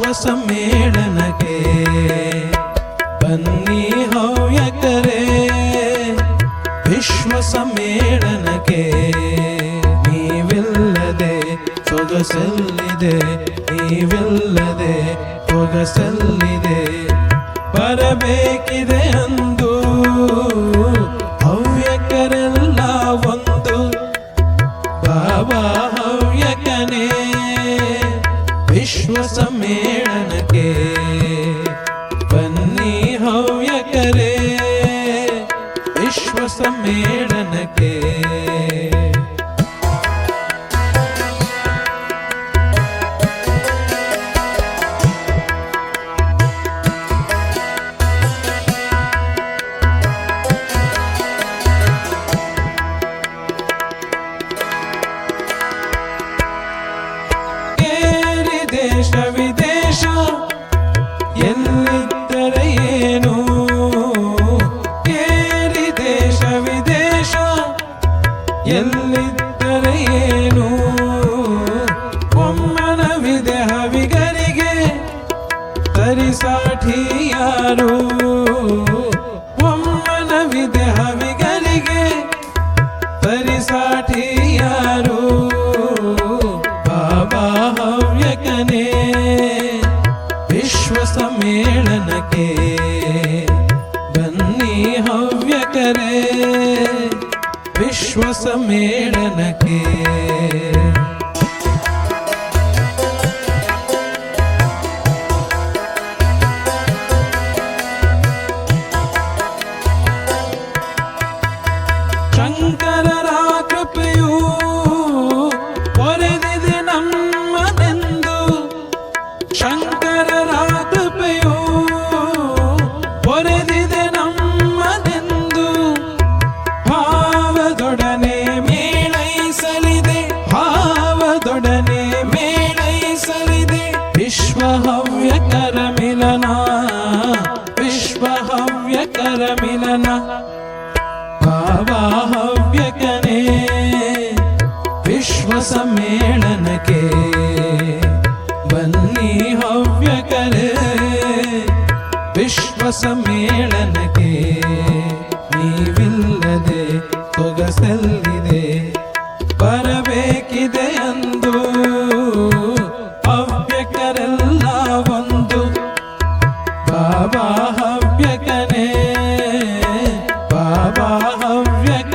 ವಿಶ್ವ ಸಮ್ಮೇಳನಕ್ಕೆ ಬನ್ನಿ ಹವ್ಯಕರೆ ವಿಶ್ವ ಸಮ್ಮೇಳನಕ್ಕೆ ನೀವಿಲ್ಲದೆ ಸೊಗಸಲ್ಲಿದೆ ನೀವಿಲ್ಲದೆ ಸೊಗಸಲ್ಲಿದೆ. ಬರಬೇಕಿದೆ ಅಂದು ವಿಶ್ವ ಸಮ್ಮೇಳನಕ್ಕೆ ಬನ್ನಿ ಹವ್ಯಕರೇ ವಿಶ್ವ ಸಮ್ಮೇಳನಕ್ಕೆ ಕೇರಿ ಎಲ್ಲಿದ್ದರೆ ಏನು? ಒಮ್ಮನವಿದೆ ಹವಿಗರಿಗೆ ತರಿಸಾಠಿ ಯಾರು? ಒಮ್ಮನವಿದೆ ಹವಿಗರಿಗೆ ತರಿಸಾಠಿ ಯಾರು? ಬಾಬಾ ಹವ್ಯಕನೇ ವಿಶ್ವ ಸಮ್ಮೇಳನಕ್ಕೆ ವಿಶ್ವ ಸಮ್ಮೇಳನಕ್ಕೆ ಶ್ರೀಕರ ಮಿಲನ ಭಾವಾಹವ್ಯಕನೇ ವಿಶ್ವ ಸಮ್ಮೇಳನಕ್ಕೆ ಬನ್ನಿ ಹವ್ಯಕರೇ ವಿಶ್ವ ಸಮ್ಮೇಳನಕ್ಕೆ ನೀವಿಲ್ಲದೆ ಸೊಗಸಲ್ಲಿದೆ ಬರಬೇಕಿದೆ ಅಂತ ya